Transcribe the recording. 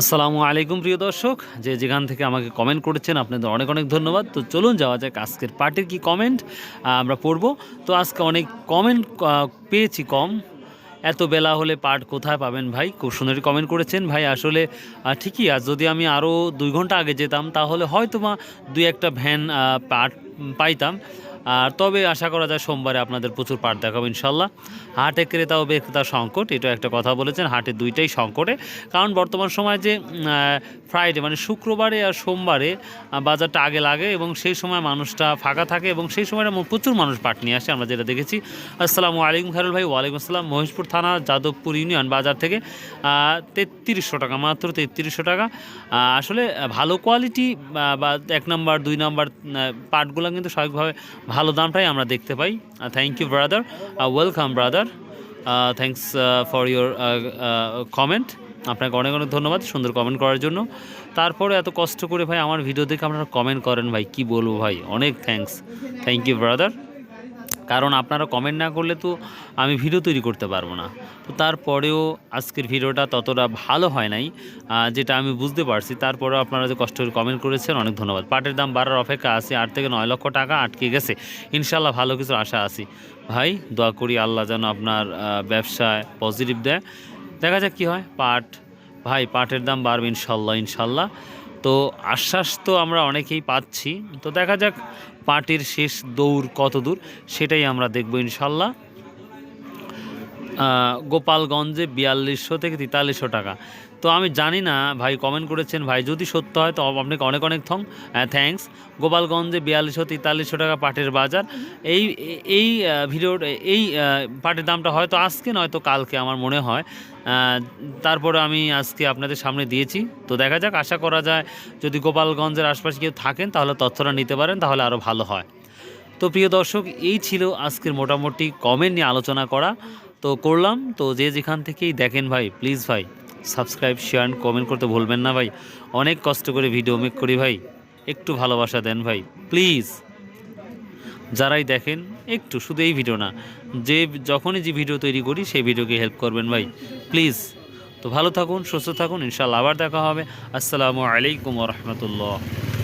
আসসালামু আলাইকুম প্রিয় দর্শক। যে যেখান থেকে আমাকে কমেন্ট করেছেন, আপনাদের অনেক অনেক ধন্যবাদ। তো চলুন যাওয়া যাক আজকের পার্টির কি কমেন্ট আমরা পড়ব। তো আজকে অনেক কমেন্ট পেয়েছি কম। এত বেলা হলে পার্ট কোথায় পাবেন ভাই? খুব সুন্দরই কমেন্ট করেছেন ভাই। আসলে ঠিকই আছে যদি আমি আরও দুই ঘণ্টা আগে যেতাম, তাহলে হয়তো বা দুই একটা ভ্যান পার্ট পাইতাম। আর তবে আশা করা যায় সোমবারে আপনাদের প্রচুর পাট দেখাবো ইনশাল্লাহ। হাটে ক্রেতা ও বিক্রেতা সংকট এটা একটা কথা বলেছেন, হাটে দুইটাই সংকটে। কারণ বর্তমান সময় যে ফ্রাইডে মানে শুক্রবারে আর সোমবারে বাজারটা আগে লাগে এবং সেই সময় মানুষটা ফাঁকা থাকে এবং সেই সময় প্রচুর মানুষ পাট নিয়ে আসে, আমরা যেটা দেখেছি। আসসালামু আলাইকুম খারুল ভাই, ওয়ালাইকুম আসসালাম। মহেশপুর থানা, যাদবপুর ইউনিয়ন বাজার থেকে তেত্রিশশো টাকা, মাত্র তেত্রিশশো টাকা। আসলে ভালো কোয়ালিটি বা এক নম্বর, দুই নম্বর পাটগুলো কিন্তু স্বাভাবিকভাবে ভালো দামটাই আমরা দেখতে পাই। Thank you brother welcome brother thanks for your comment আপনাকে অনেক অনেক ধন্যবাদ সুন্দর কমেন্ট করার জন্য। তারপরে এত কষ্ট করে ভাই আমার ভিডিও দেখে আপনারা কমেন্ট করেন ভাই, কি বলব ভাই? অনেক থ্যাংকস থ্যাংক ইউ ব্রাদার কারণ আপনারা কমেন্ট না করলে তো আমি ভিডিও তৈরি করতে পারব না। তো তারপরেও আজকের ভিডিওটা ততটা ভালো হয় নাই যেটা আমি বুঝতে পারছি। তারপরেও আপনারা যে কষ্ট করে কমেন্ট করেছেন, অনেক ধন্যবাদ। পাটের দাম বাড়ার অপেক্ষা আছে, আট থেকে নয় লক্ষ টাকা আটকে গেছে। ইনশাল্লাহ ভালো কিছু আশা আছি। ভাই, দোয়া করি আল্লাহ যেন আপনার ব্যবসায় পজিটিভ দেয়। দেখা যাক কী হয়, পাট, ভাই, পাটের দাম বাড়বে ইনশাল্লাহ ইনশাল্লাহ তো আশ্বাস তো আমরা অনেকেই পাচ্ছি। তো দেখা যাক পার্টির শেষ দৌড় কত দূর সেটাই আমরা দেখব ইনশাল্লাহ। গোপালগঞ্জে বিয়াল্লিশশো থেকে তেতাল্লিশশো টাকা। তো আমি জানি না, ভাই কমেন্ট করেছেন, ভাই যদি সত্য হয় তো আপনাকে অনেক অনেক থং থ্যাঙ্কস গোপালগঞ্জে বিয়াল্লিশশো, তেতাল্লিশশো টাকা পাটের বাজার। এই এই ভিডিওর এই পাটের দামটা হয়তো আজকে, নয়তো কালকে আমার মনে হয়। তারপরে আমি আজকে আপনাদের সামনে দিয়েছি। তো দেখা যাক, আশা করা যায় যদি গোপালগঞ্জের আশপাশে কেউ থাকেন, তাহলে তথ্যটা নিতে পারেন, তাহলে আরও ভালো হয়। তো প্রিয় দর্শক, এই ছিল আজকের মোটামুটি কমেন্ট নিয়ে আলোচনা করা। তো করলাম। তো যে যেখান থেকেই দেখেন ভাই প্লিজ ভাই সাবস্ক্রাইব শেয়ার কমেন্ট করতে ভুলবেন না ভাই। অনেক কষ্ট করে ভিডিও মেক করি ভাই। একটু ভালোবাসা দেন ভাই প্লিজ যারাই দেখেন, একটু শুধু এই ভিডিও না, যে যখনই যে ভিডিও তৈরি করি, সেই ভিডিওকে হেল্প করবেন ভাই প্লিজ তো ভালো থাকুন, সুস্থ থাকুন ইনশাল্লাহ আবার দেখা হবে। আসসালামু আলাইকুম রহমতুল্লাহ।